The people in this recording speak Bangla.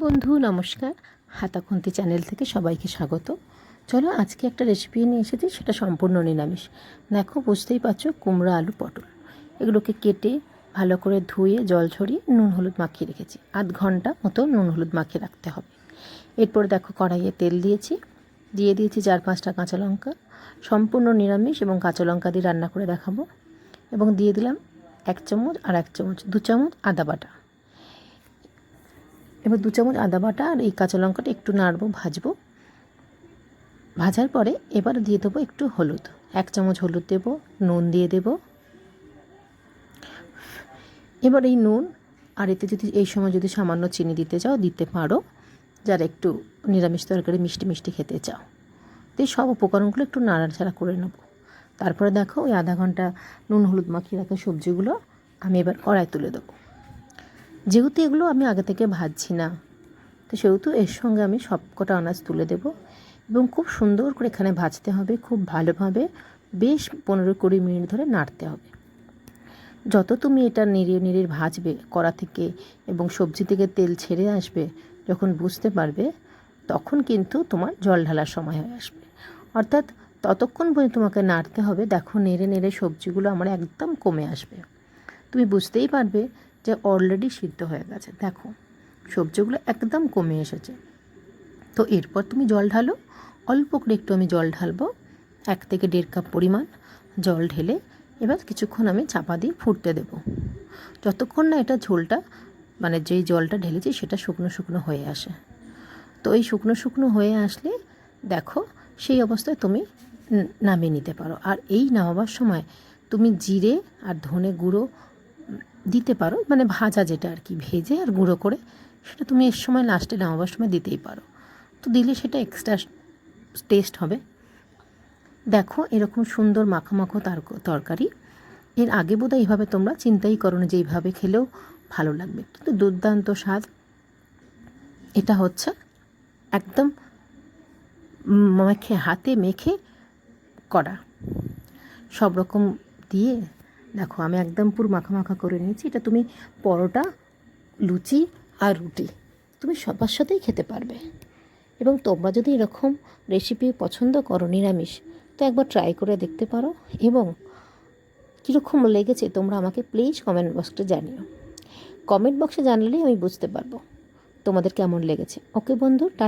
বন্ধু, নমস্কার। হাতাখন্তি চ্যানেল থেকে সবাইকে স্বাগত। চলো আজকে একটা রেসিপি নিয়ে এসেছি, সেটা সম্পূর্ণ নিরামিষ। দেখো, বুঝতেই পারছ, কুমড়ো, আলু, পটল। এগুলোকে কেটে ভালো করে ধুয়ে জল ছড়িয়ে নুন, হলুদ মাখিয়ে রেখেছি। আধ ঘণ্টা মতো নুন, হলুদ মাখিয়ে রাখতে হবে। এরপর দেখো, কড়াইয়ে তেল দিয়েছি। দিয়ে দিয়েছি চার পাঁচটা কাঁচা লঙ্কা। সম্পূর্ণ নিরামিষ এবং কাঁচা লঙ্কা দিয়ে রান্না করে দেখাবো। এবং দিয়ে দিলাম এক চামচ আর এক চামচ, দু চামচ আদা বাটা। এবার দু চামচ আদা বাটা আর এই কাঁচা লঙ্কাটা একটু নাড়বো, ভাজবো। ভাজার পরে এবার দিয়ে দেবো একটু হলুদ। এক চামচ হলুদ দেবো, নুন দিয়ে দেবো। এবার এই নুন আর এতে যদি এই সময় যদি সামান্য চিনি দিতে চাও, দিতে পারো। যারা একটু নিরামিষ তরকারি মিষ্টি মিষ্টি খেতে চাও, তো এই সব উপকরণগুলো একটু নাড়াচাড়া করে নেব। তারপরে দেখো ওই আধা ঘণ্টা নুন হলুদ মাখিয়ে রাখা সবজিগুলো আমি এবার কড়াই তুলে দেবো। যেহেতু এগুলো আমি আগে থেকে ভাজছি না, তো সেহেতু এর সঙ্গে আমি সব কটা আনাজ তুলে দেব এবং খুব সুন্দর করে এখানে ভাজতে হবে, খুব ভালোভাবে বেশ পনেরো কুড়ি মিনিট ধরে নাড়তে হবে। যত তুমি এটা নেড়ে নেড়ে ভাজবে কড়া থেকে এবং সবজি থেকে তেল ছেড়ে আসবে যখন বুঝতে পারবে, তখন কিন্তু তোমার জল ঢালার সময় হয়ে আসবে। অর্থাৎ ততক্ষণ পর্যন্ত তোমাকে নাড়তে হবে, দেখো নেড়ে নেড়ে সবজিগুলো আমার একদম কমে আসবে। তুমি বুঝতেই পারবে যে অলরেডি সিদ্ধ হয়ে গেছে। দেখো, সবজিগুলো একদম কমে এসেছে। তো এরপর তুমি জল ঢালো। অল্প করে একটু আমি জল ঢালবো। এক থেকে দেড় কাপ পরিমাণ জল ঢেলে এবার কিছুক্ষণ আমি চাপা দিয়ে ফুটতে দেব। যতক্ষণ না এটা ঝোলটা মানে যেই জলটা ঢেলেছি সেটা শুকনো শুকনো হয়ে আসে। তো এই শুকনো শুকনো হয়ে আসলে দেখো, সেই অবস্থায় তুমি নামিয়ে নিতে পারো। আর এই নামাবার সময় তুমি জিরে আর ধনে গুঁড়ো দিতে পারো মানে ভাজা যেটা আর কি, ভেজে আর গুঁড়ো করে সেটা তুমি এর সময় লাস্টে নামাবার সময় দিতেই পারো। তো দিলে সেটা এক্সট্রা টেস্ট হবে। দেখো এরকম সুন্দর মাখো মাখো তার- তরকারি। এর আগে বোধহয় এইভাবে তোমরা চিন্তাই করো না যে এইভাবে খেলেও ভালো লাগবে। কিন্তু দুর্দান্ত স্বাদ। এটা হচ্ছে একদম মেখে, হাতে মেখে করা। সব রকম দিয়ে দেখো, আমি একদম পুরো মাখা মাখা করে নিয়েছি। এটা তুমি পরোটা, লুচি আর রুটি, তুমি সবার সাথেই খেতে পারবে। এবং তোমরা যদি এরকম রেসিপি পছন্দ করো নিরামিষ, তো একবার ট্রাই করে দেখতে পারো। এবং কীরকম লেগেছে তোমরা আমাকে প্লিজ কমেন্ট বক্সে জানিও। কমেন্ট বক্সে জানালেই আমি বুঝতে পারব তোমাদের কেমন লেগেছে। ওকে বন্ধু টাটা